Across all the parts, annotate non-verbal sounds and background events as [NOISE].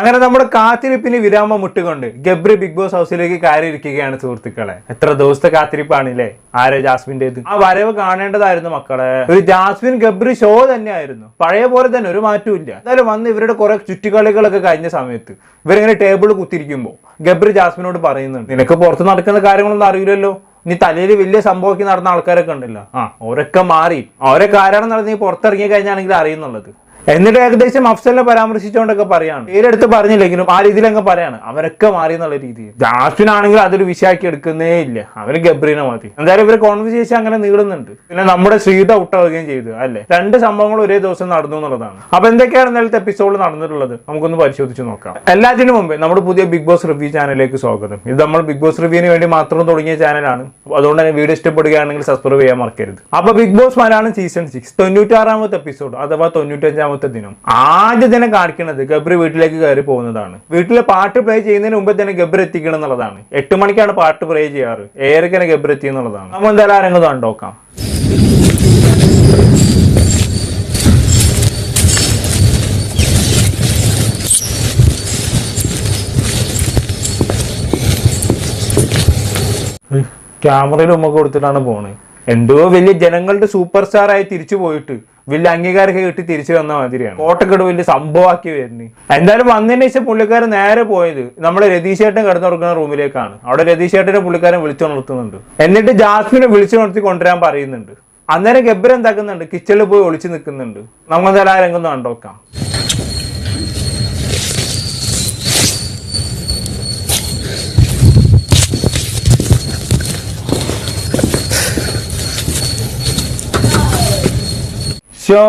അങ്ങനെ നമ്മുടെ കാത്തിരിപ്പിന് വിരാമം മുട്ടുകൊണ്ട് ഗബ്രി ബിഗ് ബോസ് ഹൗസിലേക്ക് കയറിയിരിക്കുകയാണ് സുഹൃത്തുക്കളെ. എത്ര ദിവസത്തെ കാത്തിരിപ്പാണ് ഇല്ലേ ആരെ ജാസ്മിന്റെ ആ വരവ് കാണേണ്ടതായിരുന്നു മക്കളെ. ഒരു ജാസ്മിൻ ഗബ്രി ഷോ തന്നെയായിരുന്നു. പഴയ പോലെ തന്നെ ഒരു മാറ്റവും ഇല്ല. എന്തായാലും വന്ന് ഇവരുടെ കുറെ ചുറ്റുകളികളൊക്കെ കഴിഞ്ഞ സമയത്ത് ഇവരിങ്ങനെ ടേബിൾ കുത്തിരിക്കുമ്പോൾ ഗബ്രി ജാസ്മിനോട് പറയുന്നുണ്ട് നിനക്ക് പുറത്ത് നടക്കുന്ന കാര്യങ്ങളൊന്നും അറിയില്ലല്ലോ. നീ തലയിൽ വലിയ സംഭവമൊക്കെ നടന്ന ആൾക്കാരൊക്കെ ഉണ്ടല്ലോ. ആ ഓരൊക്കെ മാറി. അവരൊക്കെ നടന്ന് നീ പുറത്തിറങ്ങി കഴിഞ്ഞാണെങ്കിൽ അറിയുന്നുള്ളത്. എന്നിട്ട് ഏകദേശം അഫ്സലിനെ പരാമർശിച്ചുകൊണ്ടൊക്കെ പറയാണ്. പേരെടുത്ത് പറഞ്ഞില്ലെങ്കിലും ആ രീതിയിൽ അങ്ങ് പറയാണ്. അവരൊക്കെ മാറി എന്നുള്ള രീതിയിൽ. ജാസ്മിൻ ആണെങ്കിൽ അതൊരു വിഷയാക്കി എടുക്കുന്നേ ഇല്ല. അവർ ഗബ്രീനെ മതി എന്തായാലും ഇവർ കോൺവെർസേഷൻ അങ്ങനെ നീളുന്നുണ്ട്. പിന്നെ നമ്മുടെ ശ്രീത ഔട്ടാവുകയും ചെയ്തു അല്ലെ? രണ്ട് സംഭവങ്ങൾ ഒരേ ദിവസം നടന്നു എന്നുള്ളതാണ്. അപ്പൊ എന്തൊക്കെയാണ് ഇന്നലത്തെ എപ്പിസോഡ് നടന്നിട്ടുള്ളത്? നമുക്കൊന്ന് പരിശോധിച്ച് നോക്കാം. എല്ലാത്തിനും മുമ്പേ നമ്മുടെ പുതിയ ബിഗ് ബോസ് റിവ്യൂ ചാനലിലേക്ക് സ്വാഗതം. ഇത് നമ്മൾ ബിഗ് ബോസ് റിവ്യൂവിന് വേണ്ടി മാത്രം തുടങ്ങിയ ചാനലാണ്. അതുകൊണ്ട് തന്നെ വീഡിയോ ഇഷ്ടപ്പെടുകയാണെങ്കിൽ സബ്സ്ക്രൈബ് ചെയ്യാൻ മറക്കരുത്. അപ്പൊ big boss Malayalam season six തൊണ്ണൂറ്റാറാമത്തെ episode അഥവാ തൊണ്ണൂറ്റഞ്ചാമത്തെ ദിനം. ആദ്യം തന്നെ കാണിക്കുന്നത് ഗബ്രി വീട്ടിലേക്ക് കയറി പോകുന്നതാണ്. വീട്ടിലെ പാട്ട് പ്ലേ ചെയ്യുന്നതിന് മുമ്പ് തന്നെ ഗബ്രി എത്തിക്കണം എന്നുള്ളതാണ്. എട്ട് മണിക്കാണ് പാട്ട് പ്ലേ ചെയ്യാറ്. ഏറെക്കനെ ഗബ്രി എത്തി എന്നുള്ളതാണ്. നമ്മൾ എന്തായാലും ആരെങ്കിലും കണ്ടോക്കാം ക്യാമറയിൽ ഉമ്മ കൊടുത്തിട്ടാണ് പോണത് എന്തോ വലിയ ജനങ്ങളുടെ സൂപ്പർ സ്റ്റാർ ആയി തിരിച്ചു പോയിട്ട് വലിയ അംഗീകാരമൊക്കെ കിട്ടി തിരിച്ചു വന്ന മാതിരിയാണ്. കോട്ടക്കെട്ട് വലിയ സംഭവമാക്കി വരുന്നത് എന്തായാലും വന്നതിന് ശേഷം പുള്ളിക്കാരൻ നേരെ പോയത് നമ്മുടെ രതീശേട്ടൻ കിടന്നുറക്കുന്ന റൂമിലേക്കാണ്. അവിടെ രതീശേട്ടനെ പുള്ളിക്കാരൻ വിളിച്ചു നിർത്തുന്നുണ്ട്. എന്നിട്ട് ജാസ്മിനെ വിളിച്ചു നിർത്തി കൊണ്ടുവരാൻ പറയുന്നുണ്ട്. അന്നേരം ഗബ്ബർ എന്താക്കുന്നുണ്ട്? കിച്ചണിൽ പോയി ഒളിച്ചു നിൽക്കുന്നുണ്ട്. നമുക്ക് എന്തായാലും ആ രംഗം കണ്ടോക്കാം ഷോ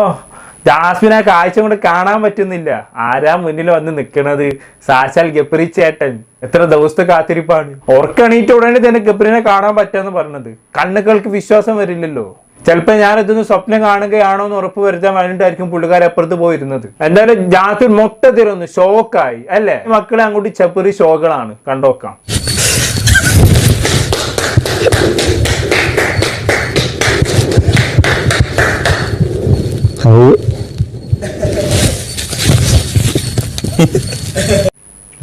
ജാസ്മിനെ കാഴ്ച കൊണ്ട് കാണാൻ പറ്റുന്നില്ല. ആരാ മുന്നിൽ വന്ന് നിൽക്കണത് സാശാൽ ഗപ്രി ചേട്ടൻ. എത്ര ദിവസത്തെ കാത്തിരിപ്പാണ്. ഓർക്കണീറ്റ ഉടനെ തന്നെ ഗപ്രിനെ കാണാൻ പറ്റാന്ന് പറഞ്ഞത്. കണ്ണുകൾക്ക് വിശ്വാസം വരില്ലല്ലോ. ചിലപ്പോ ഞാൻ ഇതൊന്ന് സ്വപ്നം കാണുകയാണോ എന്ന് ഉറപ്പ് വരുത്താൻ വേണ്ടിയിട്ടായിരിക്കും പുള്ളിക്കാരെ അപ്പുറത്ത് പോയിരുന്നത്. എന്തായാലും ജാസ്മിൻ മൊത്തത്തിലൊന്ന് ഷോക്കായി അല്ലേ? മക്കളെ അങ്ങോട്ട് ചെപ്പറി ഷോകളാണ്. കണ്ടോക്കാം.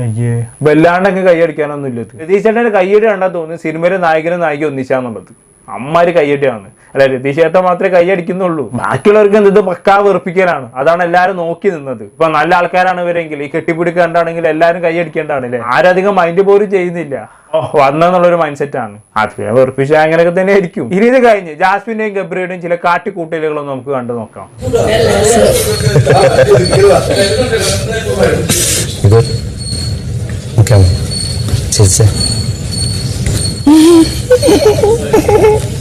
അയ്യേ. വല്ലാണ്ടങ്ങ് കൈയടിക്കാനൊന്നും ഇല്ലത് രതീഷ് ചേട്ടന്റെ കൈയടി കണ്ടാ തോന്നുന്നു സിനിമയിലെ നായകനും നായിക ഒന്നിച്ചാന്നുള്ളത്. അമ്മാര് കൈയടിയാണ്. അല്ല രതീഷ് മാത്രമേ കൈയടിക്കുന്നുള്ളൂ ബാക്കിയുള്ളവർക്ക് എന്ത് ഇത് പക്കാ വെറുപ്പിക്കലാണ്. അതാണ് എല്ലാരും നോക്കി നിന്നത്. ഇപ്പൊ നല്ല ആൾക്കാരാണ് ഇവരെങ്കിൽ. ഈ കെട്ടിപ്പിടിക്ക് കണ്ടാണെങ്കിൽ എല്ലാരും കൈയടിക്കേണ്ടതാണല്ലേ ആരധികം മൈൻഡ് പോലും ചെയ്യുന്നില്ല. ഓ വന്നെന്നുള്ളൊരു മൈൻഡ് സെറ്റ് ആണ്. അത് വെറുപ്പിച്ച അങ്ങനെയൊക്കെ തന്നെ ആയിരിക്കും. ഇനി ഇത് കഴിഞ്ഞ് ജാസ്മിന്റെയും ഗബ്രിയുടെയും ചില കാട്ടിക്കൂട്ടലുകളൊന്നും നമുക്ക് കണ്ടു നോക്കാം. ഇത് ഓക്കെ [LAUGHS]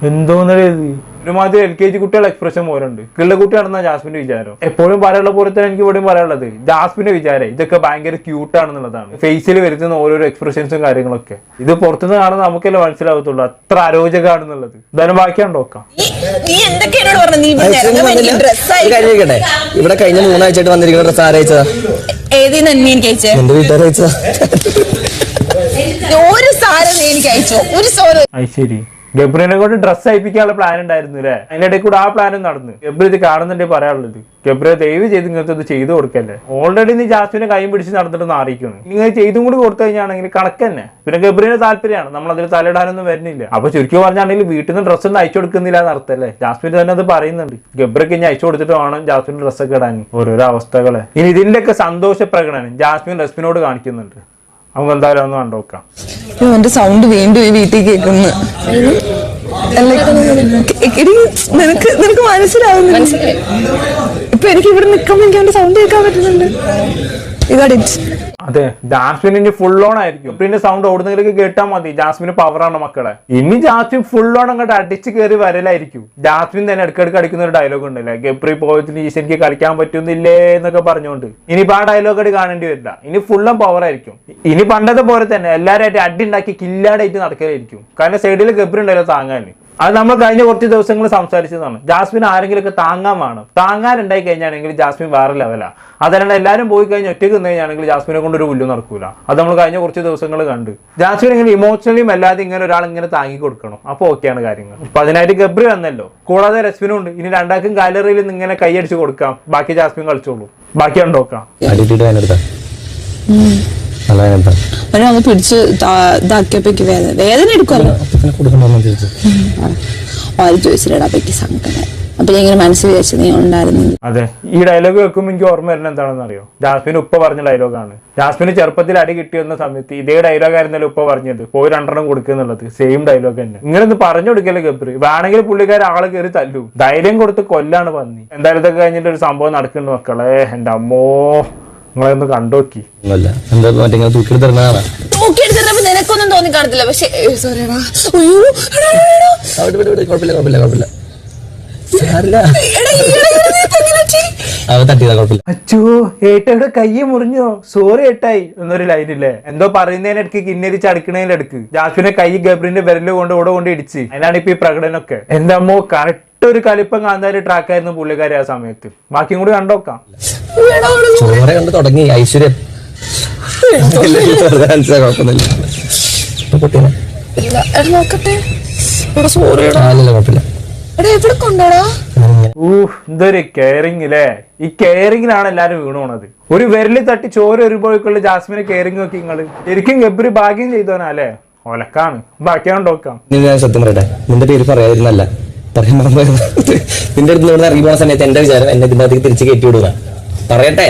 ഒരുമാതിരി എൽ കെ ജി കുട്ടികളുടെ എക്സ്പ്രഷൻ പോലുണ്ട് കിള്ള നടന്ന ജാസ്മിന്റെ വിചാരം. എപ്പോഴും പറയാനുള്ള പോലെ തന്നെ എനിക്ക് ഇവിടെയും പറയാനുള്ളത് ജാസ്മിന്റെ വിചാരം. ഇതൊക്കെ ഭയങ്കര ക്യൂട്ടാണെന്നുള്ളതാണ് ഫേസിൽ വരുത്തുന്ന ഓരോരോ എക്സ്പ്രഷൻസും കാര്യങ്ങളൊക്കെ. ഇത് പുറത്തുനിന്ന് കാണുന്ന നമുക്കല്ലേ മനസ്സിലാവത്തുള്ളൂ. അത്ര അരോചകമാണെന്നുള്ളത്. എന്തായാലും ബാക്കിയാണ് നോക്കാം. ഇവിടെ കഴിഞ്ഞ മൂന്നാഴ്ചയായിട്ട് വന്നിരിക്കുന്ന ഡ്രസ് ആരയച്ചതാ ഏതിന്ന് നീ എനിക്ക് അയച്ചേ എന്റെ വീട്ടുകാർ ഒരു സാരം നീ എനിക്ക് അയച്ചോ? ഒരു സോറ് ശരി. ഗബ്രിനെ കൊണ്ട് ഡ്രസ്സ് അയപ്പിക്കാനുള്ള പ്ലാൻ ഉണ്ടായിരുന്നു അല്ലേ ഇടയിൽ കൂടെ ആ പ്ലാനും നടന്നു. ഗബ്രി ഇത് കാണുന്നുണ്ടേ പറയാനുള്ളത്. ഗബ്രി ദയവ് ചെയ്ത് ഇങ്ങനത്തെ ഇത് ചെയ്തു കൊടുക്കല്ലേ? ഓൾറെഡി നീ ജാസ്മിനെ കൈ പിടിച്ച് നടന്നിട്ട് അറിയിക്കുന്നു നിങ്ങൾ ചെയ്തും കൂടി കൊടുത്തു കഴിഞ്ഞാണെങ്കിൽ കണക്ക് തന്നെ. പിന്നെ ഗബ്രിന് താല്പര്യമാണ്. നമ്മൾ അതിൽ തലയിടാനൊന്നും വരുന്നില്ല. അപ്പൊ ചുരുക്കി പറഞ്ഞാണെങ്കിൽ വീട്ടിൽ നിന്ന് ഡ്രസ്സ് ഒന്നും അയച്ചു കൊടുക്കുന്നില്ല നടത്തല്ലേ ജാസ്മിൻ തന്നെ അത് പറയുന്നുണ്ട്. ഗബ്രക്ക് ഇനി അയച്ചു കൊടുത്തിട്ട് വേണം ജാസ്മിൻ ഡ്രസ്സൊക്കെ ഇടാൻ. ഓരോരോ അവസ്ഥകളെ. ഇനി ഇതിന്റെയൊക്കെ സന്തോഷ പ്രകടനം ജാസ്മിൻ റസ്മിനോട് കാണിക്കുന്നുണ്ട്. നമുക്ക് എന്തായാലും ഒന്ന് കണ്ടോക്കാം എന്റെ സൗണ്ട് വീണ്ടും ഈ വീട്ടിൽ കേൾക്കുന്നു. നിനക്ക് നിനക്ക് മനസ്സിലാവുന്നു ഇപ്പൊ എനിക്ക് ഇവിടെ നിൽക്കുമ്പോ എനിക്ക് അവന്റെ സൗണ്ട് കേൾക്കാൻ പറ്റുന്നുണ്ട്. ഇതാ അതെ ജാസ്മിൻ ഇനി ഫുൾ ഓൺ ആയിരിക്കും. പിന്നെ സൗണ്ട് ഓടുന്നതിലേക്ക് കേട്ടാൽ മതി. ജാസ്മിന് പവറാണ് മക്കളെ. ഇനി ജാസ്മിൻ ഫുൾ ഓൺ അങ്ങോട്ട് അടിച്ച് കയറി വരലായിരിക്കും. ജാസ്മിൻ തന്നെ ഇടയ്ക്കിടയ്ക്ക് അടിക്കുന്ന ഒരു ഡയലോഗ് ഉണ്ടല്ലേ ഗബ്രി പോയതിന് ഈശ്വരിക്ക് കളിക്കാൻ പറ്റുന്നില്ലേ? എന്നൊക്കെ പറഞ്ഞുകൊണ്ട്. ഇനിയിപ്പോ ആ ഡയലോഗ് അടി കാണേണ്ടി വരില്ല. ഇനി ഫുള്ളും പവർ ആയിരിക്കും. ഇനി പണ്ടത്തെ പോലെ തന്നെ എല്ലാവരായിട്ട് അടി ഉണ്ടാക്കി കില്ലാടായിട്ട് നടക്കലായിരിക്കും. കാരണം സൈഡിൽ ഗബ്രി ഉണ്ടല്ലോ താങ്ങാൻ അത് നമ്മൾ കഴിഞ്ഞ കുറച്ച് ദിവസങ്ങൾ സംസാരിച്ചതാണ്. ജാസ്മിൻ ആരെങ്കിലുമൊക്കെ താങ്ങാൻ വേണം. താങ്ങാനുണ്ടായി കഴിഞ്ഞാണെങ്കിൽ ജാസ്മിൻ വേറെ ലെവലാണ് അതല്ലാണ്ട് എല്ലാവരും പോയി കഴിഞ്ഞ് ഒറ്റയ്ക്ക് നിന്ന് കഴിഞ്ഞാണെങ്കിൽ ജാസ്മിനെ കൊണ്ട് ഒരു പുല്ലും നടക്കൂല. അത് നമ്മൾ കഴിഞ്ഞ കുറച്ച് ദിവസങ്ങൾ കണ്ട്. ജാസ്മിൻ ഇങ്ങനെ ഇമോഷണലിയും അല്ലാതെ ഇങ്ങനെ ഒരാൾ ഇങ്ങനെ താങ്ങി കൊടുക്കണം. അപ്പോൾ ഓക്കെയാണ് കാര്യങ്ങൾ. ഇപ്പൊ അതിനായിട്ട് ഗബ്രി വന്നല്ലോ. കൂടാതെ രശ്മിനും ഉണ്ട്. ഇനി രണ്ടാക്കും ഗാലറിയിൽ നിന്ന് ഇങ്ങനെ കൈയടിച്ച് കൊടുക്കാം. ബാക്കി ജാസ്മിൻ കളിച്ചോളൂ. ബാക്കി ഉണ്ടോക്കാം അടിയിട്ടിട്ട് വേനെടുത്താ നല്ല വേനെടുത്താ അവനെ ഒന്ന് പിടിച്ച് ഇതാക്കിയപ്പോ വേദന വേദന എടുക്കുമല്ലോ അപ്പൊ ചോദിച്ചിട്ടാ പറ്റി സങ്കടം അപ്പൊ ഞാൻ ഇങ്ങനെ മനസ്സിൽ വിചാരിച്ചു നീ ഉണ്ടായിരുന്നു. അതെ ഈ ഡയലോഗ് വെക്കുമ്പോൾ എനിക്ക് ഓർമ്മ വരുന്നത് എന്താണെന്ന് അറിയോ? ജാസ്മിൻ ഉപ്പ പറഞ്ഞ ഡയലോഗാണ് ജാസ്മിന് ചെറുപ്പത്തിൽ അടി കിട്ടിയെന്ന സമയത്ത് ഇതേ ഡയലോഗ് ആയിരുന്നല്ലോ ഉപ്പ പറഞ്ഞത്. പോയി രണ്ടെണ്ണം കൊടുക്കുക എന്നുള്ളത്. സെയിം ഡയലോഗ് തന്നെ. ഇങ്ങനെ ഒന്ന് പറഞ്ഞു കൊടുക്കല്ലേ ഗബ്രി? വേണമെങ്കിൽ പുള്ളിക്കാർ ആളെ കയറി തല്ലു. ധൈര്യം കൊടുത്ത് കൊല്ലാണ് പന്നി. എന്തായാലും ഇതൊക്കെ കഴിഞ്ഞിട്ട് ഒരു സംഭവം നടക്കുന്നുണ്ട് മക്കളെ. എന്റെ അമ്മോ. നിങ്ങളെ ഒന്ന് കണ്ടോക്കി ഒന്നുമല്ല എന്താ മറ്റേ ഇങ്ങനെ തൂക്കിയെടുത്തിരുന്നതാണ് നോക്കിയെടുത്തപ്പോ നിനക്കൊന്നും തോന്നി കാണത്തില്ല പക്ഷെ. അവിടെ കുഴപ്പമില്ല കുഴപ്പമില്ല കുഴപ്പമില്ല സാരില്ല? അവ തട്ടിയതാ കുഴപ്പമില്ല അച്ചോ ഏട്ടയുടെ കൈ മുറിഞ്ഞോ സോറി ഏട്ടായി എന്നൊരു ഇല്ലേ എന്തോ പറയുന്നതിനിടയ്ക്ക് കിന്നരിച്ച് അടിക്കണതിനിടക്ക് ജാസ്മിനെ കൈ ഗബ്രിന്റെ വിരൽ കൊണ്ട് ഓടെ കൊണ്ട് ഇടിച്ച് അതിനാണ് ഇപ്പൊ ഈ പ്രകടനമൊക്കെ എന്റെ അമ്മോ കറക്റ്റ് ഒരു കലിപ്പം കാന്താരി ട്രാക്കായിരുന്നു പുള്ളിക്കാരി ആ സമയത്ത് ബാക്കിയും കൂടി കണ്ടോക്കാം ചോര കണ്ട് തുടങ്ങി ഐശ്വര്യം. കുഴപ്പമൊന്നുമില്ല. നോക്കട്ടെ. അല്ലല്ല കുഴപ്പമില്ല. എന്തൊരു അല്ലേ ഈ കെയറിംഗിലാണ് എല്ലാരും വീണു പോണത്. ഒരു വിരലി തട്ടി ചോര ഒരുപോഴേക്കുള്ള ജാസ്മിനെ കെയറിങ് നോക്കി നിങ്ങൾ ശരിക്കും ഗബ്രി ഭാഗ്യം ചെയ്തോനല്ലേ ഒലക്കാണ് ബാക്കിയാണ് നോക്കാം. സത്യം പറയട്ടെ നിന്റെ പേര് പറയാതിരുന്നല്ല. പറയാൻ. നിന്റെ അടുത്ത് ഇറങ്ങി പോണ സമയത്ത് എന്റെ വിചാരം എന്നെ ഇതിന്റെ അകത്തേക്ക് തിരിച്ച് കയറ്റി വിടുക. പറയട്ടെ?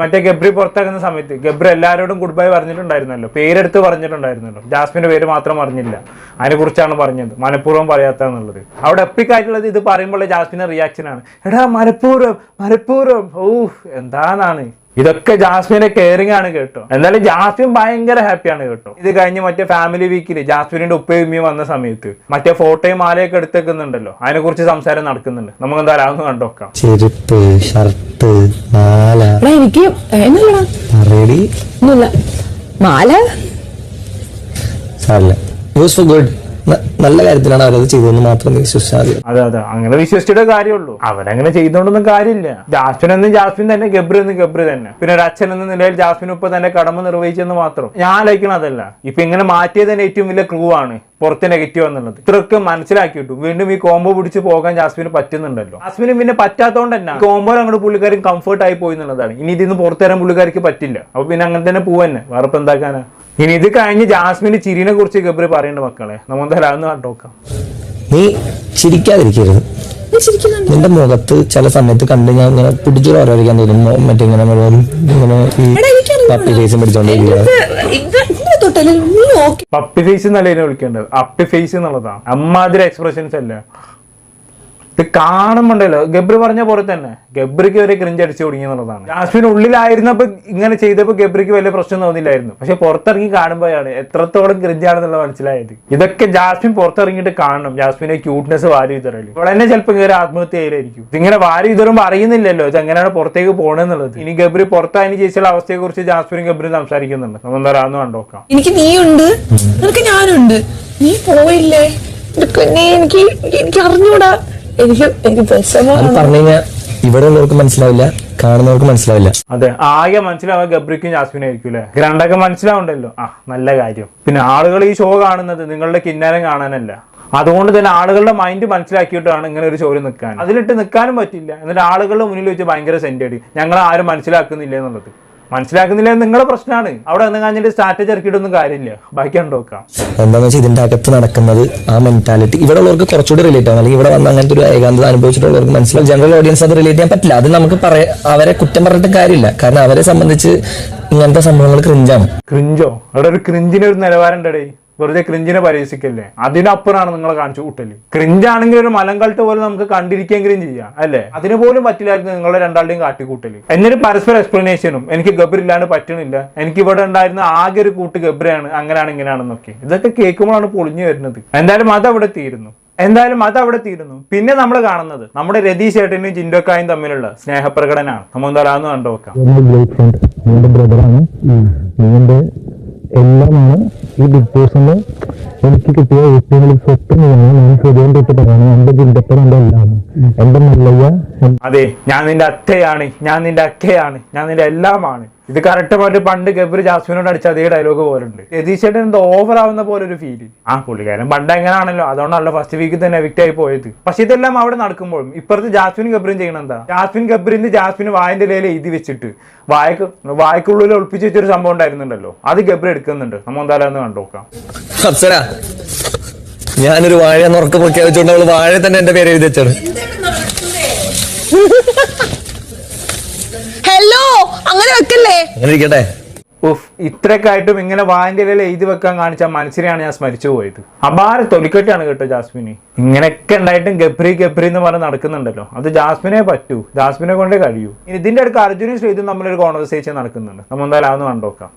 മറ്റേ ഗബ്രി പുറത്താക്കുന്ന സമയത്ത് ഗബ്രി എല്ലാവരോടും ഗുഡ് ബൈ പറഞ്ഞിട്ടുണ്ടായിരുന്നല്ലോ. പേരെടുത്ത് പറഞ്ഞിട്ടുണ്ടായിരുന്നല്ലോ. ജാസ്മിന്റെ പേര് മാത്രം അറിഞ്ഞില്ല. അതിനെ കുറിച്ചാണ് പറഞ്ഞത്. മനഃപൂർവം പറയാത്തന്നുള്ളത് അവിടെ എപ്പിക്കായിട്ടുള്ളത് ഇത് പറയുമ്പോൾ ജാസ്മിന്റെ റിയാക്ഷൻ ആണ്. എടാ മനഃപൂർവം മനഃപൂർവം. ഓ എന്താന്നാണ്? ഇതൊക്കെ ജാസ്മിന്റെ കെയറിംഗ് ആണ് കേട്ടോ. എന്തായാലും ജാസ്മിൻ ഭയങ്കര ഹാപ്പിയാണ് കേട്ടോ. ഇത് കഴിഞ്ഞ് മറ്റേ ഫാമിലി വീക്കിൽ ജാസ്മിനിന്റെ ഉപ്പയും ഉമ്മയും വന്ന സമയത്ത് മറ്റേ ഫോട്ടോയും മാലയൊക്കെ എടുത്തേക്കുന്നുണ്ടല്ലോ. അതിനെ കുറിച്ച് സംസാരം നടക്കുന്നുണ്ട്. നമുക്ക് എന്തായാലും അതൊന്ന് കണ്ടോക്കാം ചെരുപ്പ് ഷർട്ട് മാല. എടാ എനിക്ക് മാല? സാറില്ല ഗുഡ് നല്ല കാര്യത്തിലാണ് അവരത് ചെയ്തതെന്ന് മാത്രം നീ അതെ അതെ. അങ്ങനെ വിശ്വസിച്ചിട്ടേ കാര്യമുള്ളൂ. അവരങ്ങനെ ചെയ്തോണ്ടൊന്നും കാര്യമില്ല. ജാസ്മിൻ എന്ന് ജാസ്മിൻ തന്നെ ഗബ്രി എന്ന് ഗബ്രി തന്നെ. പിന്നെ ഒരു അച്ഛൻ എന്ന നിലയിൽ ജാസ്മിൻ ഇപ്പൊ തന്നെ കടമ നിർവഹിച്ചെന്ന് മാത്രം. ഞാൻ ആലോചിക്കണം അതല്ല. ഇപ്പൊ ഇങ്ങനെ മാറ്റിയത് തന്നെ ഏറ്റവും വലിയ ക്ലൂ ആണ്. പുറത്ത് നെഗറ്റീവ് എന്നുള്ളത്. ഇത്രയൊക്കെ മനസ്സിലാക്കിയിട്ടു വീണ്ടും ഈ കോംബോ പിടിച്ച് പോകാൻ ജാസ്മിന് പറ്റുന്നുണ്ടല്ലോ. ജാസ്മിന് പിന്നെ പറ്റാത്തോണ്ട് തന്നെ. കോംബോ അങ്ങോട്ട് പുള്ളിക്കാരും കംഫർട്ട് ആയി പോയി എന്നുള്ളതാണ്. ഇനി ഇതിന്ന് പുറത്തുതരാൻ പുള്ളിക്കാർക്ക് പറ്റില്ല. അപ്പൊ പിന്നെ അങ്ങനെ തന്നെ പോവന്നെ. വേറെ എന്താക്കാനാ? ഇനി ഇത് കഴിഞ്ഞ് ജാസ്മിന് ചിരിനെ കുറിച്ച് ഗബ്രി പറയേണ്ട മക്കളെ. നമുക്ക് എന്തായാലും അതൊന്ന് കണ്ടോക്കാം നീ ചിരിക്കാതിരിക്കരുത്. നിന്റെ മുഖത്ത് ചില സമയത്ത് കണ്ട് ഞാൻ ഇങ്ങനെ പിടിച്ചു ഓരോരിക്കാൻ തോന്നുന്നു മറ്റേ ഇങ്ങനെ ഇങ്ങനെ ഈ പപ്പി ഫേസ് പിടിച്ചോണ്ടിരിക്കുക പപ്പി ഫേസ് എന്നല്ല ഇതിനെ വിളിക്കേണ്ടത്? അപ്പി ഫേസ് എന്നുള്ളതാണ് അമ്മാതിരി എക്സ്പ്രഷൻസ് അല്ല? ഇത് കാണുമ്പോണ്ടല്ലോ. ഗബ്രി പറഞ്ഞ പോലെ തന്നെ. ഗബ്രിക്ക് വരെ ക്രിഞ്ച് അടിച്ചു തുടങ്ങി എന്നുള്ളതാണ്. ജാസ്മിൻ ഉള്ളിലായിരുന്നപ്പോ ഇങ്ങനെ ചെയ്തപ്പോ ഗബ്രിക്ക് വലിയ പ്രശ്നം തോന്നില്ലായിരുന്നു. പക്ഷെ പുറത്തിറങ്ങി കാണുമ്പോഴാണ് എത്രത്തോളം ക്രിഞ്ചാണെന്നുള്ളത് മനസ്സിലായത്. ഇതൊക്കെ ജാസ്മിൻ പുറത്തിറങ്ങിയിട്ട് കാണണം. ജാസ്മിനെ ക്യൂട്ട്നെസ് വാരി വിതറല്ലോ ഇവിടെ തന്നെ ചിലപ്പോൾ ഇങ്ങനെ ആത്മഹത്യ ചെയ്യലായിരിക്കും ഇതിങ്ങനെ വാരി വിതറുമ്പോൾ അറിയുന്നില്ലല്ലോ ഇത് എങ്ങനെയാണ് പുറത്തേക്ക് പോകണമെന്നുള്ളത് ഇനി ഗബ്രി പുറത്തതിന് ചേച്ചിയുള്ള അവസ്ഥയെ കുറിച്ച് ജാസ്മിനും ഗബ്രിയും സംസാരിക്കുന്നുണ്ട്. നമ്മൾ എന്താണെന്ന് കണ്ടോക്കാം എനിക്ക് നീയുണ്ട്. നിനക്ക് ഞാനുണ്ട്. നീ പോയില്ലേ? എനിക്ക് എനിക്ക് അറിഞ്ഞൂടാ. എനിക്ക് എനിക്ക് പറഞ്ഞു കഴിഞ്ഞാൽ ഇവിടെ ഉള്ളവർക്ക് മനസ്സിലാവില്ല കാണുന്നവർക്ക് മനസ്സിലാവില്ല. അതെ ആകെ മനസ്സിലാവുക ഗബ്രിക്കും ജാസ്മിനും ആയിരിക്കും അല്ലെ? ഗ്രണ്ടൊക്കെ മനസ്സിലാവുണ്ടല്ലോ ആ നല്ല കാര്യം. പിന്നെ ആളുകൾ ഈ ഷോ കാണുന്നത് നിങ്ങളുടെ കിന്നാരം കാണാനല്ല. അതുകൊണ്ട് തന്നെ ആളുകളുടെ മൈൻഡ് മനസ്സിലാക്കിയിട്ടാണ് ഇങ്ങനെ ഒരു ചോദ്യം നിൽക്കാൻ. അതിലിട്ട് നിൽക്കാനും പറ്റില്ല. എന്നിട്ട് ആളുകളുടെ മുന്നിൽ വെച്ച് ഭയങ്കര സെന്റേഡ് ഞങ്ങൾ ആരും മനസ്സിലാക്കുന്നില്ല എന്നുള്ളത്. മനസ്സിലാക്കുന്നില്ല നിങ്ങളെ നിങ്ങളുടെ പ്രശ്നമാണ്. അവിടെ നിന്ന് കഴിഞ്ഞിട്ട് സ്ട്രാറ്റജി ഇറക്കിയിട്ടൊന്നും കാര്യമില്ല. ബാക്കി കണ്ടോക്കാം എന്താണെന്ന് വെച്ചാൽ ഇതിന്റെ അകത്ത് നടക്കുന്നത് ആ മെന്റാലിറ്റി ഇവിടെ ഉള്ളവർക്ക് കുറച്ചുകൂടി റിലേറ്റ് ആവും. അല്ലെങ്കിൽ ഇവിടെ വന്ന് അങ്ങനത്തെ ഒരു ഏകാന്തത അനുഭവിച്ചിട്ടുള്ളവർക്ക് മനസ്സിലാവും. ജനറൽ ഓഡിയൻസ് അത് റിലേറ്റ് ചെയ്യാൻ പറ്റില്ല. അത് നമുക്ക് പറയാ അവരെ കുറ്റം പറഞ്ഞിട്ട് കാര്യമില്ല. കാരണം അവരെ സംബന്ധിച്ച് ഇങ്ങനത്തെ സംഭവങ്ങൾ ക്രിഞ്ചാണ് ക്രിഞ്ചോ അവിടെ ഒരു ക്രിഞ്ചിന് ഒരു നിലവാരം ഉണ്ടടേ. വെറുതെ ക്രിഞ്ചിനെ പരിഹസിക്കല്ലേ അതിനപ്പുറമാണ് നിങ്ങളെ കാണിച്ചു കൂട്ടൽ. ക്രിഞ്ചാണെങ്കിൽ ഒരു മലം കൾട്ട് പോലും നമുക്ക് കണ്ടിരിക്കെങ്കിലും ചെയ്യാം അല്ലേ? അതിന് പോലും പറ്റില്ലായിരുന്നു നിങ്ങളെ രണ്ടാളുടെയും കാട്ടിക്കൂട്ടൽ എന്നൊരു പരസ്പര എക്സ്പ്ലനേഷനും എനിക്ക് ഗബ്രില്ലാണ്ട് പറ്റണില്ല. എനിക്ക് ഇവിടെ ഉണ്ടായിരുന്ന ആകെ ഒരു കൂട്ട് ഗബ്രയാണ് അങ്ങനെയാണ് ഇങ്ങനെയാണെന്നൊക്കെ. ഇതൊക്കെ കേൾക്കുമ്പോഴാണ് പൊളിഞ്ഞു വരുന്നത്. എന്തായാലും അത് അവിടെ തീരുന്നു. എന്തായാലും അത് അവിടെ തീരുന്നു. പിന്നെ നമ്മൾ കാണുന്നത് നമ്മുടെ രതീഷ് ഏട്ടനും ജിൻഡോക്കായും തമ്മിലുള്ള സ്നേഹപ്രകടനാണ് നമ്മൾ എന്തായാലും കണ്ടു നോക്കാം. ബ്രദറാണ് എല്ലാമാണ്. ഈ ബിഗ് ബോസിന്റെ എനിക്ക് കിട്ടിയ ഏറ്റവും വലിയ പറഞ്ഞാൽ ഞാൻ ഹൃദയം തൊട്ട് പറയണം എന്റെ ജിണ്ടപ്പൻ എന്റെ എല്ലാം എന്റെ മല്ലയ്യ അതെ ഞാൻ നിന്റെ അത്തയാണ് ഞാൻ നിന്റെ അക്കയാണ് ഞാൻ നിന്റെ എല്ലാമാണ്. ഇത് കറക്റ്റ് പണ്ട് ഗബ്രി ജാസ്മിനോട് അടിച്ച അതേ ഡയലോഗ് പോലുണ്ട്. ഉണ്ട് രതീഷേട്ടൻ എന്തോ ഓവർ ആവുന്ന പോലെ ഒരു ഫീൽ ആ പുള്ളിക്കാരൻ പണ്ട് എങ്ങനെയാണല്ലോ അതുകൊണ്ടാണല്ലോ ഫസ്റ്റ് വീക്ക് തന്നെ എവിക്റ്റ് ആയി പോയത്. പക്ഷെ ഇതെല്ലാം അവിടെ നടക്കുമ്പോഴും ഇപ്പുറത്ത് ജാസ്മിൻ ഗബ്രിയും ചെയ്യണം എന്താ? ജാസ്മിൻ ഗബ്രിന്ന് ജാസ്മിൻ വായന്റെ ഇലയിൽ എഴുതി വെച്ചിട്ട് വായക്ക് വായക്കുള്ളിൽ ഒളിപ്പിച്ച് വെച്ചൊരു സംഭവം ഉണ്ടായിരുന്നുണ്ടല്ലോ. അത് ഗബ്രി എടുക്കുന്നുണ്ട്. നമ്മൾ എന്തായാലും ഒന്ന് കണ്ടുനോക്കാം അപ്സര ഞാനൊരു വാഴ നുറക്ക് പ്രഖ്യാപിച്ചുകൊണ്ട് അവൾ വാഴ തന്നെ എന്റെ പേര് എഴുതി വെച്ചാണ്. അങ്ങനെ വെക്കല്ലേ? അങ്ങനെ ഇരിക്കട്ടെ. ഉഫ് ഇത്രയൊക്കെ ആയിട്ടും ഇങ്ങനെ ഇലയിൽ എഴുതി വെക്കാൻ കാണിച്ച മനസ്സിനെയാണ് ഞാൻ സ്മരിച്ചു പോയത്. അപാര തൊലിക്കെട്ടാണ് കേട്ടോ ജാസ്മിന്. ഇങ്ങനെയൊക്കെ ഉണ്ടായിട്ടും ഗബ്രി ഗബ്രി എന്ന് പറഞ്ഞ് നടക്കുന്നുണ്ടല്ലോ. അത് ജാസ്മിനെ പറ്റൂ. ജാസ്മിനെ കൊണ്ടേ കഴിയൂ. ഇനി ഇതിന്റെ അടുത്ത് അർജുനും ശ്രീതും തമ്മിലൊരു കോൺവെർസേഷൻ നടക്കുന്നുണ്ട്. നമ്മൾ എന്തായാലും അതൊന്ന് കണ്ടോക്കാം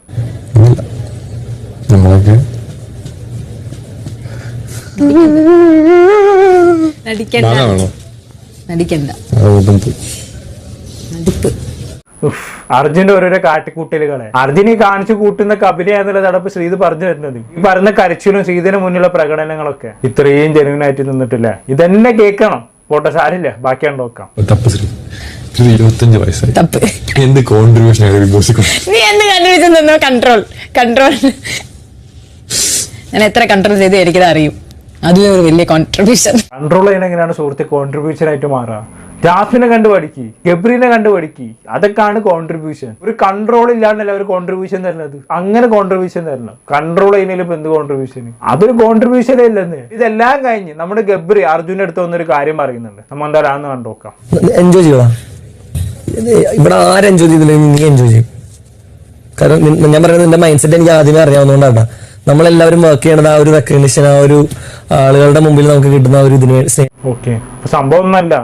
നടിക്കണ്ട. നടിക്കണ്ട. നടിപ്പ്. അർജുന്റെ ഓരോരോ കാട്ടിക്കൂട്ടലുകളെ. അർജുൻ ഈ കാണിച്ചു കൂട്ടുന്ന കപില എന്നുള്ളതാണ് ശ്രീത് പറഞ്ഞു വരുന്നത് ഈ പറഞ്ഞ കരച്ചിലും ശ്രീതിന് മുന്നിലുള്ള പ്രകടനങ്ങളൊക്കെ. ഇത്രയും ജനുവിനായിട്ട് നിന്നിട്ടില്ല? ഇതന്നെ കേൾക്കണം. പോട്ടെ സാരില്ല. ബാക്കിയാണ് നോക്കാം. ഇരുപത്തഞ്ച് വയസ്സായി. തപ്പ്. എന്ത് കോൺട്രിബ്യൂഷൻ നീ എന്ത് കണ്ടുപിടിച്ചു നിന്നോ കൺട്രോൾ കൺട്രോൾ ഞാൻ എത്ര കൺട്രോൾ ചെയ്ത് എനിക്കത് അറിയും അതും ഒരു വലിയ കോൺട്രിബ്യൂഷൻ കൺട്രോൾ ചെയ്യണ എങ്ങനെയാണ് സുഹൃത്ത്? കോൺട്രിബ്യൂഷൻ ആയിട്ട് മാറുക ജാസ്മിനെ കണ്ടു പഠിക്കി ഗബ്രീനെ കണ്ടു പഠിക്കി അതൊക്കെയാണ് കോൺട്രിബ്യൂഷൻ ഒരു കൺട്രോൾ ഇല്ലാണ്ടല്ല ഒരു കോൺട്രിബ്യൂഷൻ തരുന്നത്? അങ്ങനെ കോൺട്രിബ്യൂഷൻ തരണം. കൺട്രോൾ ചെയ്യുന്നതിൽ ഇപ്പൊ എന്ത് കോൺട്രിബ്യൂഷൻ അതൊരു കോൺട്രിബ്യൂഷൻ ഇല്ലെന്ന് ഇതെല്ലാം കഴിഞ്ഞ് നമ്മുടെ ഗബ്രി അർജുന അടുത്ത് വന്നൊരു കാര്യം പറയുന്നുണ്ട്. നമ്മൾ എന്തായാലും കണ്ടു നോക്കാം. എൻജോയ് ചെയ്യണം ഇവിടെ ആരും എൻജോയ് ചെയ്തില്ല? നീ എൻജോയ് ചെയ്യും. കാരണം ഞാൻ പറയുന്നത് എന്റെ മൈൻഡ് സെറ്റ് എനിക്ക് ആദ്യമേ അറിയാവുന്നതുകൊണ്ടാണ് നമ്മളെല്ലാവരും വർക്ക് ചെയ്യണത് ആ ഒരു റെക്കഗ്നിഷൻ ആ ഒരു ആളുകളുടെ മുമ്പിൽ നമുക്ക് കിട്ടുന്ന ആ ഒരു ഇതിനെ ഓക്കെ സംഭവം ഒന്നല്ല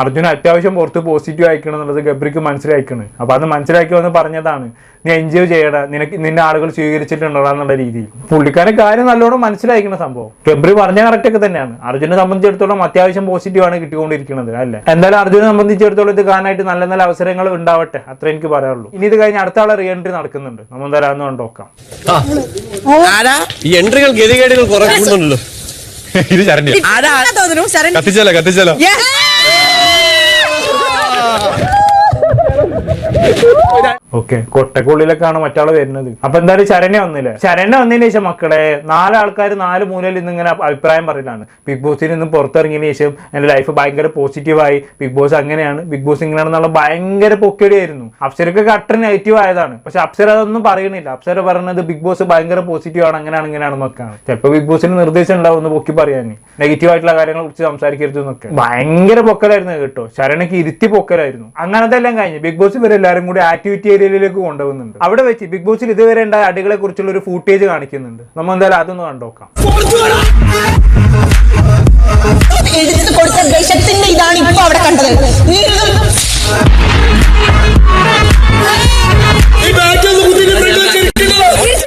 അർജുൻ അത്യാവശ്യം പുറത്ത് പോസിറ്റീവ് അയക്കണം എന്നുള്ളത് ഗബ്രിക്ക് മനസ്സിലായിക്കണ്. അപ്പോൾ അത് മനസ്സിലാക്കി വന്ന് പറഞ്ഞതാണ് നീ എൻജോയ് ചെയ്യടാ നിനക്ക് നിന്നെ ആളുകൾ സ്വീകരിച്ചിട്ടുണ്ടോ എന്നുള്ള രീതിയിൽ. പുള്ളിക്കാരൻ കാര്യം നല്ലോണം മനസ്സിലാക്കുന്ന സംഭവം. ഗബ്രി പറഞ്ഞ കറക്റ്റ് ഒക്കെ തന്നെയാണ്. അർജുനെ സംബന്ധിച്ചിടത്തോളം അത്യാവശ്യം പോസിറ്റീവ് ആണ് കിട്ടിക്കൊണ്ടിരിക്കുന്നത് അല്ലേ? എന്തായാലും അർജുനെ സംബന്ധിച്ചിടത്തോളം ഇത് കാണാനായിട്ട് നല്ല നല്ല അവസരങ്ങൾ ഉണ്ടാവട്ടെ അത്ര എനിക്ക് പറയാറുള്ളൂ ഇനി ഇത് കഴിഞ്ഞ അടുത്ത ആളെ റീ എൻട്രി നടക്കുന്നുണ്ട്. നമ്മൾ എന്തായാലും കണ്ടോക്കാം ഈ എൻട്രികൾ ഗതികേടുകൾ കുറക്കുന്നുണ്ടല്ലോ ഇത് ചരണ്യ തോന്നുന്നു? ശരൺ കത്തിച്ചാലോ കത്തിച്ചാലോ? ഓക്കെ കൊട്ടക്കുള്ളിലൊക്കെയാണ് മറ്റാൾ വരുന്നത്. അപ്പൊ എന്തായാലും ശരണ്യ വന്നില്ല? ശരണ്യ വന്നതിന് ശേഷം മക്കളെ നാലാൾക്കാർ നാല് മൂലയിൽ നിന്ന് ഇങ്ങനെ അഭിപ്രായം പറയലാണ് ബിഗ് ബോസിൽ നിന്ന് പുറത്തിറങ്ങിയതിന് ശേഷം എന്റെ ലൈഫ് ഭയങ്കര പോസിറ്റീവായി ബിഗ് ബോസ് അങ്ങനെയാണ്. ബിഗ് ബോസ് ഇങ്ങനെയാണെന്നുള്ള ഭയങ്കര പൊക്കടിയായിരുന്നു. അപ്സരക്ക് കട്ടർ നെഗറ്റീവ് ആയതാണ്. പക്ഷെ അപ്സര അതൊന്നും പറയണില്ല അപ്സര പറഞ്ഞത് ബിഗ് ബോസ് ഭയങ്കര പോസിറ്റീവ് ആണ്. അങ്ങനെയാണ് ഇങ്ങനെയാണെന്നൊക്കെയാണ് ചിലപ്പോൾ ബിഗ് ബോസിന് നിർദ്ദേശം ഉണ്ടാവും ഒന്ന് പൊക്കി പറയാൻ. നെഗറ്റീവ് ആയിട്ടുള്ള കാര്യങ്ങളെ കുറിച്ച് സംസാരിക്കരുത് എന്നൊക്കെ. ഭയങ്കര പൊക്കലായിരുന്നു കേട്ടോ. ശരണയ്ക്ക് ഇരുത്തി പൊക്കലായിരുന്നു. അങ്ങനത്തെ എല്ലാം കഴിഞ്ഞ്. ബിഗ് ബോസ് ഇവരെ എല്ലാവരും കൂടി ആക്ടിവിറ്റി ഏരിയയിലേക്ക് കൊണ്ടുപോകുന്നുണ്ട്. അവിടെ വെച്ച് ബിഗ് ബോസിൽ ഇതുവരെ ഉണ്ടായ അടികളെ കുറിച്ചുള്ള ഒരു ഫൂട്ടേജ് കാണിക്കുന്നുണ്ട്. നമ്മൾ എന്തായാലും അതൊന്ന് കണ്ടോക്കാം. കൊടുത്ത ഇതാണ് ഇപ്പൊ അവിടെ കണ്ടത്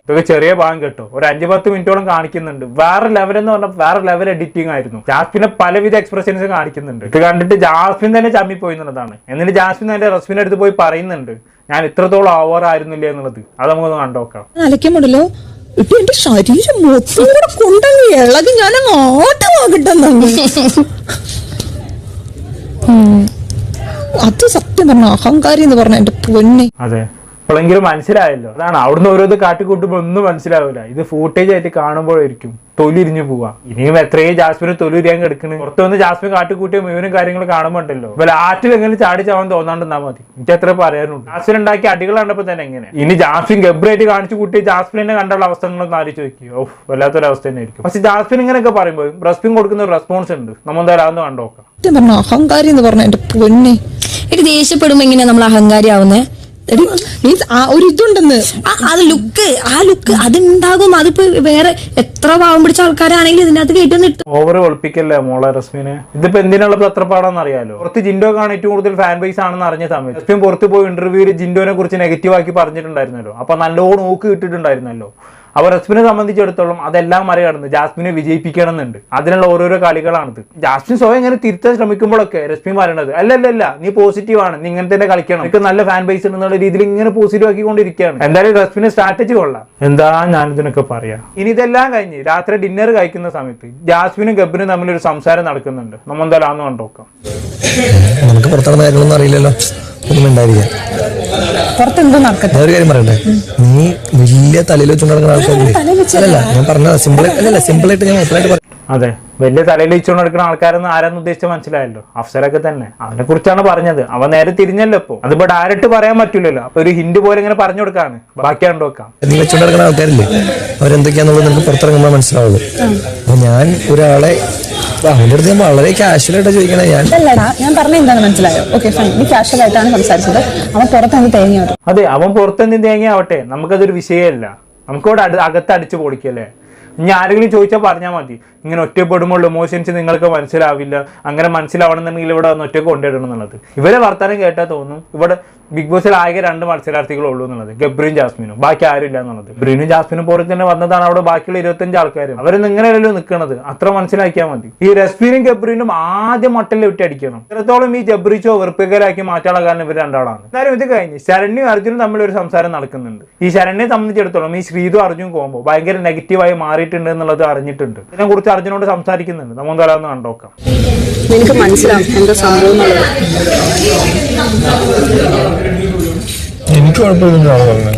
ഇതൊക്കെ ചെറിയ ഭാഗം കേട്ടോ. ഒരു അഞ്ച് പത്ത് മിനിറ്റോളം കാണിക്കുന്നുണ്ട്. വേറെ ലെവൽ എന്ന് പറഞ്ഞാൽ വേറെ ലെവൽ എഡിറ്റിംഗ് ആയിരുന്നു. ജാസ്മിനെ പലവിധ എക്സ്പ്രഷൻസ് കാണിക്കുന്നുണ്ട്. ഇത് കണ്ടിട്ട് ജാസ്മിൻ തന്നെ ചമ്മിപ്പോയി എന്നുള്ളതാണ്. എന്നിട്ട് ജാസ്മിൻ എന്റെ റസ്മിന്റെ അടുത്ത് പോയി പറയുന്നുണ്ട് ഞാൻ ഇത്രത്തോളം ഓവർ ആയിരുന്നില്ല എന്നുള്ളത്. അത് നമുക്കൊന്ന് കണ്ടോക്കാം അലക്കുമ്പോഴല്ലോ ഇപ്പൊ എന്റെ ശരീരം മൊത്തം കൂടെ കൊണ്ടങ്ങ് ഇളകി ഞാൻ അത് സത്യം പറഞ്ഞ അഹങ്കാരി എന്ന് പറഞ്ഞ എന്റെ പൊന്നെ. അതെ. അപ്പോഴെങ്കിലും മനസ്സിലായല്ലോ. അതാണ് അവിടുന്ന് ഓരോന്ന് കാട്ടിക്കൂട്ടുമ്പോൾ ഒന്നും മനസ്സിലാവില്ല ഇത് ഫൂട്ടേജ് ആയിട്ട് കാണുമ്പോഴായിരിക്കും തൊലിരിഞ്ഞു പോവാ. ഇനിയും എത്രയും ജാസ്മിന് തൊലിരിയാൻ കിടക്കണ്. പുറത്ത് വന്ന് ജാസ്മിൻ കാട്ടിക്കൂട്ടിയ മുഴുവനും കാര്യങ്ങൾ കാണുമ്പോൾ ഉണ്ടല്ലോ. ഇപ്പൊ ലാറ്റിൽ എങ്ങനെ ചാടി ചാവാൻ തോന്നാണ്ടെന്നാ മതി. എനിക്ക് എത്ര പറയാനുണ്ട് ജാസ്മിൻ ഉണ്ടാക്കിയ അടികൾ കണ്ടപ്പോ തന്നെ എങ്ങനെ? ഇനി ജാസ്മിൻ ഗബ്രായിട്ട് കാണിച്ചു കൂട്ടി ജാസ്മിനെ കണ്ടുള്ള അവസ്ഥകളൊന്നും ആലോചിച്ച് നോക്കി ഓ വല്ലാത്തൊരു അവസ്ഥ തന്നെ ആയിരിക്കും. പക്ഷെ ജാസ്മിൻ ഇങ്ങനെയൊക്കെ പറയുമ്പോൾ റെസ്പിൻ കൊടുക്കുന്ന ഒരു റെസ്പോൺസ് ഉണ്ട്. നമ്മൾ എന്തായാലും കണ്ടോക്കാം. സത്യം അഹങ്കാരി എന്ന് പറഞ്ഞ എന്റെ പൊന്നെ. എനിക്ക് ദേഷ്യപ്പെടുമ്പോ എങ്ങനെയാ നമ്മൾ അഹങ്കാരി ആവുന്നേ മീൻസ് ആ ഒരു ഇതുണ്ടെന്ന്. അത് ലുക്ക് ആ ലുക്ക് അതുണ്ടാകും. അതിപ്പോ വേറെ എത്ര പാവം പിടിച്ച ആൾക്കാരാണെങ്കിലും ഇതിനകത്ത് കേട്ടൊന്നിട്ട് ഓവർ ഒളിപ്പിക്കല്ലേ മോളെ റസ്മിനെ? ഇതിപ്പോ എന്തിനുള്ള പത്രപ്പാടാന്ന് അറിയാലോ? പുറത്ത് ജിൻഡോ ആണ് ഏറ്റവും കൂടുതൽ ഫാൻ ബേസ് ആണെന്ന് അറിഞ്ഞ സമയത്ത്. റസ്മിൻ പുറത്ത് പോയി ഇന്റർവ്യൂവിൽ ജിൻഡോനെ കുറിച്ച് നെഗറ്റീവ് ആക്കി പറഞ്ഞിട്ടുണ്ടായിരുന്നല്ലോ. അപ്പൊ നല്ലോണം നോക്ക് കിട്ടിയിട്ടുണ്ടായിരുന്നല്ലോ. അവർ റസ്മിനെ സംബന്ധിച്ചിടത്തോളം അതെല്ലാം മറികടന്ന് ജാസ്മിനെ വിജയിപ്പിക്കണം എന്നുണ്ട് അതിനുള്ള ഓരോരോ കളികളാണിത്. ജാസ്മിൻ സ്വയം ഇങ്ങനെ തിരുത്താൻ ശ്രമിക്കുമ്പോഴൊക്കെ രശ്മി പറയണത് അല്ല അല്ല അല്ല നീ പോസിറ്റീവ് ആണ് നീ ഇങ്ങനെ തന്നെ കളിക്കണം. എനിക്ക് നല്ല ഫാൻ ബേസ് ഉണ്ടെന്നുള്ള രീതിയിൽ ഇങ്ങനെ പോസിറ്റീവ് ആക്കിക്കൊണ്ടിരിക്കുകയാണ്. എന്തായാലും റസ്മിന് സ്ട്രാറ്റജി കൊള്ളാം. എന്താ ഞാനിതിനൊക്കെ പറയാം? ഇനി ഇതെല്ലാം കഴിഞ്ഞ് രാത്രി ഡിന്നർ കഴിക്കുന്ന സമയത്ത് ജാസ്മിനും ഗബ്ബിനും തമ്മിൽ ഒരു സംസാരം നടക്കുന്നുണ്ട്. നമ്മൾ എന്തായാലും ആന്ന് കണ്ടോക്കാം നമുക്ക് പുറത്തുള്ള കാര്യങ്ങളൊന്നും അറിയില്ലല്ലോ. ഒന്നും ഉണ്ടായിരിക്കാം നടക്കട്ടെ. ഒരു കാര്യം പറയണ്ടേ നീ വലിയ തലയിൽ വെച്ചു നടക്കുന്ന ആൾക്കാരില്ലേ? അല്ലല്ല ഞാൻ പറഞ്ഞത് സിമ്പിൾ അല്ലല്ല സിമ്പിൾ ആയിട്ട് ഞാൻ ഓപ്പണായിട്ട് പറഞ്ഞു അതെ വലിയ തലയിൽ വെച്ചുകൊണ്ട് നടക്കുന്ന ആൾക്കാരെന്ന് ആരെന്ന് ഉദ്ദേശിച്ച് മനസ്സിലായല്ലോ. അഫ്സരൊക്കെ തന്നെ. അവനെ കുറിച്ചാണ് പറഞ്ഞത്. അവൻ നേരെ തിരിഞ്ഞല്ലോ ഇപ്പൊ. അതിപ്പോ ഡയറക്റ്റ് പറയാൻ പറ്റൂലല്ലോ. അപ്പൊ ഒരു ഹിന്റ് പോലെ ഇങ്ങനെ പറഞ്ഞു കൊടുക്കാണ്. ബാക്കിയാണ് നോക്കാം നീ വെച്ചുകൊണ്ട് നടക്കുന്ന ആൾക്കാരില്ലേ? അവരെന്തൊക്കെയാന്നുള്ളത് നമുക്ക് പുറത്തിറങ്ങുമ്പോൾ മനസ്സിലാവുള്ളൂ. അപ്പൊ ഞാൻ ഒരാളെ അവന്റെ അടുത്ത് ഞാൻ വളരെ കാഷ്വൽ ആയിട്ട് ചോദിക്കണേ ഞാൻ ഞാൻ പറഞ്ഞ എന്താണ് മനസ്സിലായോ? ഓക്കെ ഫൈൻ നീ കാഷ്വൽ ആയിട്ടാണ് സംസാരിച്ചത്. അവൻ പുറത്തുനിന്ന് തേങ്ങ അതെ അവൻ പുറത്തുനിന്ന് തേങ്ങ ആവട്ടെ. നമുക്കതൊരു വിഷയമല്ല നമുക്കിവിടെ അടു അകത്ത് അടിച്ചു പൊളിക്കല്ലേ? ഇനി ആരെങ്കിലും ചോദിച്ചാൽ പറഞ്ഞാൽ മതി. ഇങ്ങനെ ഒറ്റപ്പെടുമ്പോൾ ഇമോഷൻസ് നിങ്ങൾക്ക് മനസ്സിലാവില്ല. അങ്ങനെ മനസ്സിലാവണമെന്നുണ്ടെങ്കിൽ ഇവിടെ ഒന്ന് ഒറ്റ കൊണ്ടുവരണം എന്നുള്ളത്. ഇവരെ വർത്തമാനം കേട്ടാൽ തോന്നും. ഇവിടെ ബിഗ് ബോസിൽ ആകെ രണ്ട് മത്സരാർത്ഥികളേ ഉള്ളൂ എന്നുള്ളത്. ഗബ്രിയും ജാസ്മിനും. ബാക്കി ആരും ഇല്ല എന്നുള്ളത്. ഗബ്രീനും ജാസ്മിനും പുറത്ത് തന്നെ വന്നതാണ് അവിടെ ബാക്കിയുള്ള ഇരുപത്തഞ്ച് ആൾക്കാരും. അവരൊന്നും ഇങ്ങനെയല്ലല്ലോ നിൽക്കുന്നത് അത്ര മനസ്സിലാക്കിയാൽ മതി. ഈ രസ്മീനും ഗബ്രീനും ആദ്യം മട്ടലിൽ വിട്ട് അടിക്കണം. ഇത്രത്തോളം ഈ ജബ്രിച്ചോ വെറുപ്പിക്കലാക്കി മാറ്റാനുള്ള കാരണം ഇവർ രണ്ടാളാണ്. എന്തായാലും ഇത് കഴിഞ്ഞ് ശരണ്യും അർജുനും തമ്മിൽ ഒരു സംസാരം നടക്കുന്നുണ്ട്. ഈ ശരണ്യെ സംബന്ധിച്ചിടത്തോളം ഈ ശ്രീതു അർജുൻ കോമ്പോ ഭയങ്കര നെഗറ്റീവായി മാറിയിട്ടുണ്ട് എന്നുള്ളത് അറിഞ്ഞിട്ടുണ്ട്. ഇതിനെ കുറിച്ച് അർജുനോട് സംസാരിക്കുന്നുണ്ട്. നമ്മൾ തരാമെന്ന് കണ്ടോക്കാം മനസ്സിലാവും എന്താ സംഭവം എനിക്ക് പറഞ്ഞത് കുഴപ്പമുണ്ടാവില്ല.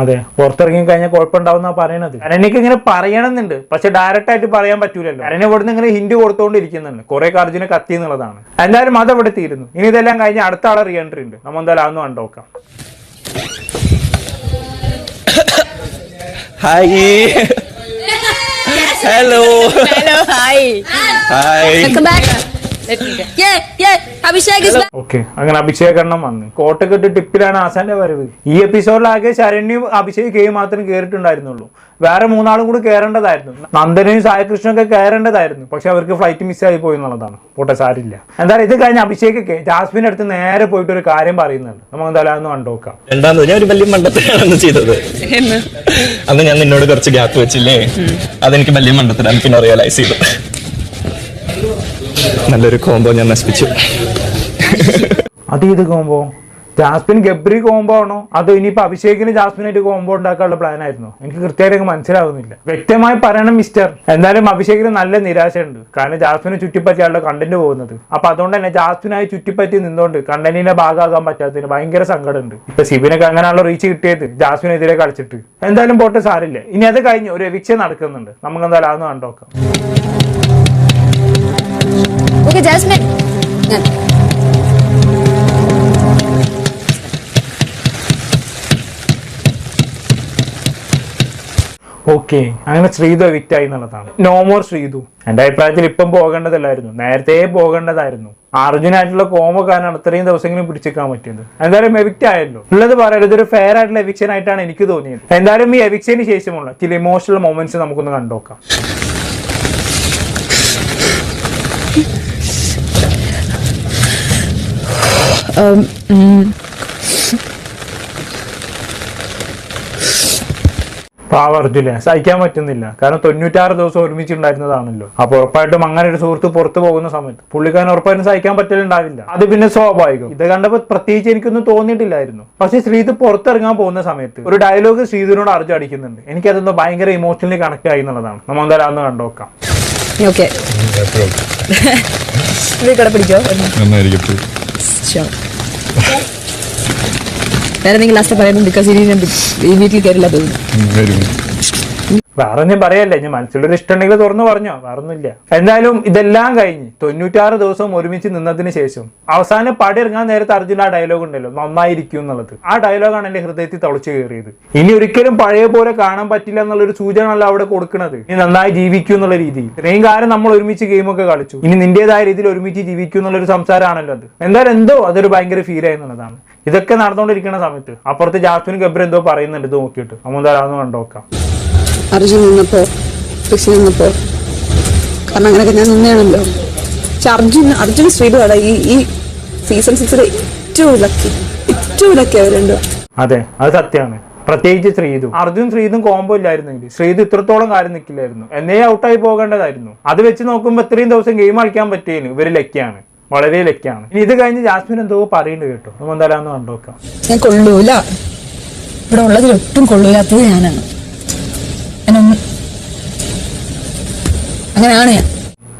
അതെ പുറത്തിറങ്ങി കഴിഞ്ഞാൽ കുഴപ്പമുണ്ടാവുന്ന പറയണത്. അരണ്യക്ക് ഇങ്ങനെ പറയണമെന്നുണ്ട്. പക്ഷെ ഡയറക്റ്റ് ആയിട്ട് പറയാൻ പറ്റൂലല്ലോ. അരണ്യ ഇവിടുന്ന് ഇങ്ങനെ ഹിന്റ് കൊടുത്തോണ്ടിരിക്കുന്നുണ്ട്. കുറെ അർജുന കത്തി എന്നുള്ളതാണ്. എന്തായാലും അത് ഇവിടെ തീരുന്നു. ഇനി ഇതെല്ലാം കഴിഞ്ഞ് അടുത്ത ആളെ റീഎൻട്രി ഉണ്ട്. നമ്മൾ എന്തായാലും അന്ന് കണ്ടോക്കാം hi hello Hello, hi. Hi okay അങ്ങനെ അഭിഷേക് എണ്ണം വന്ന് കോട്ടക്കെട്ട് ടിപ്പിലാണ് ആസാന്റെ വരവ്. ഈ എപ്പിസോഡിലാകെ ശരണ്യും അഭിഷേക് കെ മാത്രം കയറിയിട്ടുണ്ടായിരുന്നുള്ളൂ വേറെ മൂന്നാളും കൂടി കയറേണ്ടതായിരുന്നു നന്ദനയും സായകൃഷ്ണനും ഒക്കെ കയറേണ്ടതായിരുന്നു പക്ഷെ അവർക്ക് ഫ്ലൈറ്റ് മിസ്സായി പോയി എന്നുള്ളതാണ്. പോട്ടെ സാരില്ല. എന്തായാലും ഇത് കഴിഞ്ഞ് അഭിഷേകൊക്കെ ജാസ്മിന്റെ അടുത്ത് നേരെ പോയിട്ട് ഒരു കാര്യം പറയുന്നുണ്ട്. നമ്മൾ എന്തായാലും ഒന്ന് കണ്ടോക്കാം രണ്ടാമത് ഞാൻ ഒരു വലിയ മണ്ടത്തിലാണ് ചെയ്തത്. അന്ന് ഞാൻ നിന്നോട് കുറച്ച് ഗ്യാപ്പ് വെച്ചില്ലേ? അതെനിക്ക് വലിയ മണ്ടത്തിലാണ് പിന്നെ റിയലൈസ് ചെയ്തു. നല്ലൊരു കോംബോ ഞാൻ നശിപ്പിച്ചു. അത് കോംബോ ജാസ്മിൻ ഗബ്രി കോമ്പോ ആണോ? അതോ ഇനിയിപ്പോ അഭിഷേകിന് ജാസ്മിനായിട്ട് കോമ്പോ ഉണ്ടാക്കാനുള്ള പ്ലാൻ ആയിരുന്നു? എനിക്ക് കൃത്യമായിട്ട് മനസ്സിലാവുന്നില്ല. വ്യക്തമായി പറയണം മിസ്റ്റർ എന്തായാലും അഭിഷേകിന് നല്ല നിരാശയുണ്ട്. കാരണം ജാസ്മിനെ ചുറ്റിപ്പറ്റിയാണല്ലോ കണ്ടന്റ് പോകുന്നത്. അപ്പൊ അതുകൊണ്ട് തന്നെ ജാസ്മിനായി ചുറ്റിപ്പറ്റി നിന്നുകൊണ്ട് കണ്ടന്റിന്റെ ഭാഗമാകാൻ പറ്റാത്തതിന് ഭയങ്കര സങ്കടമുണ്ട്. ഇപ്പൊ സിബിനൊക്കെ അങ്ങനെയുള്ള റീച്ച് കിട്ടിയത് ജാസ്മിനെതിരെ കളിച്ചിട്ട്. എന്തായാലും പോട്ടെ സാറില്ല ഇനി അത് കഴിഞ്ഞ് ഒരു എവിക്ഷൻ നടക്കുന്നുണ്ട്. നമുക്ക് എന്തായാലും അതൊന്ന് കണ്ടോക്കാം. Okay, Jasmine. ഓക്കെ അങ്ങനെ ശ്രീതു വിറ്റായി ആയി എന്നുള്ളതാണ്. No more Sreethu. എന്റെ അഭിപ്രായത്തിൽ ഇപ്പം പോകേണ്ടതല്ലായിരുന്നു. നേരത്തെ പോകേണ്ടതായിരുന്നു. അർജുനായിട്ടുള്ള കോമോ കാരണം അത്രയും ദിവസങ്ങളും പിടിച്ചേക്കാൻ പറ്റിയത്. എന്തായാലും എവിക്റ്റ് ആയല്ലോ. ഉള്ളത് പറയാം ഇതൊരു ഫെയർ ആയിട്ടുള്ള എവിക്ഷൻ ആയിട്ടാണ് എനിക്ക് തോന്നിയത്. എന്തായാലും ഈ എവിക്ഷന് ശേഷമുള്ള ചില ഇമോഷണൽ മൊമെന്റ്സ് നമുക്കൊന്ന് കണ്ടോക്കാം പാവ അർജുന സഹിക്കാൻ പറ്റുന്നില്ല. കാരണം തൊണ്ണൂറ്റാറ് ദിവസം ഒരുമിച്ചുണ്ടായിരുന്നതാണല്ലോ. അപ്പൊ ഉറപ്പായിട്ടും അങ്ങനെ ഒരു സുഹൃത്ത് പുറത്തു പോകുന്ന സമയത്ത് പുള്ളിക്കാരൻ ഉറപ്പായിട്ടും സഹിക്കാൻ പറ്റലുണ്ടാവില്ല. അത് പിന്നെ സ്വാഭാവികം. ഇത് കണ്ടപ്പോൾ പ്രത്യേകിച്ച് എനിക്കൊന്നും തോന്നിയിട്ടില്ലായിരുന്നു. പക്ഷെ ശ്രീത് പുറത്തിറങ്ങാൻ പോകുന്ന സമയത്ത് ഒരു ഡയലോഗ് ശ്രീതിനോട് അർജു അടിക്കുന്നുണ്ട്. എനിക്കതൊന്ന് ഭയങ്കര ഇമോഷണലി കണക്ട് ആയി എന്നുള്ളതാണ്. നമ്മൾ എന്തായാലും അന്ന് കണ്ടോക്കാം ഓക്കെ പിടിക്കോ? നന്നായിരിക്കും വേറെ എന്തെങ്കിലും ലാസ്റ്റ് പറയുന്നു ബിക്കോസ് ഇനി ഈ വീട്ടിൽ കയറില്ല തോന്നുന്നു. വരും വേറെ ഒന്നും പറയല്ലേ ഞാൻ മനസ്സിലൊരു ഇഷ്ടമുണ്ടെങ്കിൽ തുറന്നു പറഞ്ഞോ വേറൊന്നുമില്ല. എന്തായാലും ഇതെല്ലാം കഴിഞ്ഞ് തൊണ്ണൂറ്റാറ് ദിവസം ഒരുമിച്ച് നിന്നതിന് ശേഷം അവസാനം പടി ഇറങ്ങാൻ നേരത്തെ അർജുന ആ ഡയലോഗ് ഉണ്ടല്ലോ നന്നായിരിക്കും എന്നുള്ളത്. ആ ഡയലോഗാണ് എന്റെ ഹൃദയത്തിൽ തളച്ചു കയറിയത്. ഇനി ഒരിക്കലും പഴയ പോലെ കാണാൻ പറ്റില്ല എന്നുള്ളൊരു സൂചനയല്ല അവിടെ കൊടുക്കുന്നത്. ഇനി നന്നായി ജീവിക്കും എന്നുള്ള രീതിയിൽ. ഇത്രയും കാലം നമ്മൾ ഒരുമിച്ച് ഗെയിമൊക്കെ കളിച്ചു. ഇനി നിന്റേതായ രീതിയിൽ ഒരുമിച്ച് ജീവിക്കും എന്നുള്ളൊരു സംസാരമാണല്ലോ അത്. എന്തായാലും എന്തോ അതൊരു ഭയങ്കര ഫീൽ ആയി എന്നുള്ളതാണ്. ഇതൊക്കെ നടന്നുകൊണ്ടിരിക്കുന്ന സമയത്ത് അപ്പുറത്ത് ജാസ്മിൻ ഗബ്ര എന്തോ പറയുന്നുണ്ട് ഇത് നോക്കിയിട്ട്. നമ്മൾ എന്തായാലും കണ്ടോക്കാം അർജുൻ നിന്നപ്പോ കൃഷി നിന്നപ്പോ. കാരണം അങ്ങനെയൊക്കെ ഞാൻ നിന്നെയാണല്ലോ പക്ഷെ അർജുൻ അർജുൻ ശ്രീധുവാണ് ഈ ഈ സീസൺ സിക്സിൽ ഏറ്റവും ലക്കി ഇലക്കി അവരുണ്ടോ. അതെ അത് സത്യമാണ് പ്രത്യേകിച്ച് ശ്രീതു. അർജുൻ ശ്രീതും കോമ്പോ ഇല്ലായിരുന്നെങ്കിൽ ശ്രീതു ഇത്രത്തോളം കാര്യം നിൽക്കില്ലായിരുന്നു എന്നേ ഔട്ടായി പോകേണ്ടതായിരുന്നു. അത് വെച്ച് നോക്കുമ്പോൾ ഇത്രയും ദിവസം ഗെയിം കളിക്കാൻ പറ്റിയതിന് ഇവർ ലക്കിയാണ് വളരെ ലക്കിയാണ് ഇനി ഇത് കഴിഞ്ഞ് ജാസ്മിൻ എന്തോ പറയുന്നുണ്ട് കേട്ടോ. നമ്മൾ എന്തായാലും കണ്ടോക്കാം. ഞാൻ കൊള്ളൂല. ഇവിടെ ഉള്ളതിൽ ഒട്ടും കൊള്ളൂലാത്തത് ഞാനാണ്. അങ്ങനെയാണ് ഞാൻ.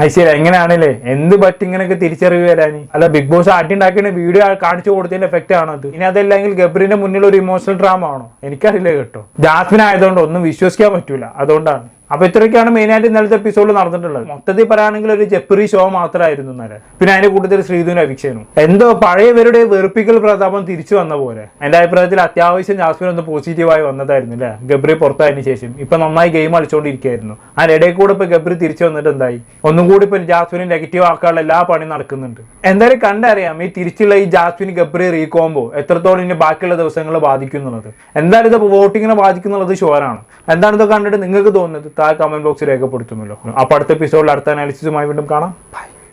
ഐശ്വര്യ എങ്ങനെയാണല്ലേ? എന്ത് പറ്റി ഇങ്ങനെയൊക്കെ തിരിച്ചറിവ് വരാനി അല്ല ബിഗ് ബോസ് ആട്ടി ഉണ്ടാക്കിയ വീഡിയോ കാണിച്ചു കൊടുത്തതിന്റെ എഫക്റ്റ് ആണോ അത്. ഇനി അതല്ലെങ്കിൽ ഗബ്രിന്റെ മുന്നിൽ ഒരു ഇമോഷണൽ ഡ്രാമ ആണോ? എനിക്കറിയില്ല കേട്ടോ. ജാസ്മിൻ ആയതുകൊണ്ട് ഒന്നും വിശ്വസിക്കാൻ പറ്റൂല. അതുകൊണ്ടാണ്. അപ്പൊ ഇത്രയൊക്കെയാണ് മെയിൻ ആയിട്ട് ഇന്നലത്തെ എപ്പിസോഡിൽ നടന്നിട്ടുള്ളത്. മൊത്തത്തിൽ പറയുകയാണെങ്കിൽ ഒരു ജപ്പറി ഷോ മാത്രമായിരുന്നു ഇന്നലെ. പിന്നെ അതിന്റെ കൂട്ടത്തിൽ ശ്രീധുവിന്റെ അഭിക്ഷേനും എന്തോ പഴയവരുടെ വെറുപ്പിക്കൽ പ്രതാപം തിരിച്ചു വന്ന പോലെ. എന്റെ അഭിപ്രായത്തിൽ അത്യാവശ്യം ജാസ്മിൻ ഒന്ന് പോസിറ്റീവായി വന്നതായിരുന്നു അല്ലേ ഗബ്രി പുറത്തായതിനു ശേഷം. ഇപ്പൊ നന്നായി ഗെയിം കളിച്ചുകൊണ്ടിരിക്കുകയായിരുന്നു അതിനിടയിൽ കൂടെ ഇപ്പൊ ഗബ്രി തിരിച്ചു വന്നിട്ട് എന്തായി? ഒന്നും കൂടി ഇപ്പൊ ജാസ്മിനെ നെഗറ്റീവ് ആക്കാനുള്ള എല്ലാ പണിയും നടക്കുന്നുണ്ട്. എന്തായാലും കണ്ടറിയാം ഈ തിരിച്ചുള്ള ഈ ജാസ്മിൻ ഗബ്രി റീകോംബോ എത്രത്തോളം ഇനി ബാക്കിയുള്ള ദിവസങ്ങളെ ബാധിക്കുന്നുള്ളത്. എന്തായാലും ഇത് വോട്ടിങ്ങിനെ ബാധിക്കുന്നുള്ളത് ഷോറാണ് എന്താണ് ഇത് കണ്ടിട്ട് നിങ്ങൾക്ക് തോന്നുന്നത്? താഴെ കമന്റ് ബോക്സിൽ രേഖപ്പെടുത്തുമല്ലോ. അപ്പോൾ അടുത്ത എപ്പിസോഡിൽ അടുത്ത അനാലിസിസുമായി വീണ്ടും കാണാം. ബൈ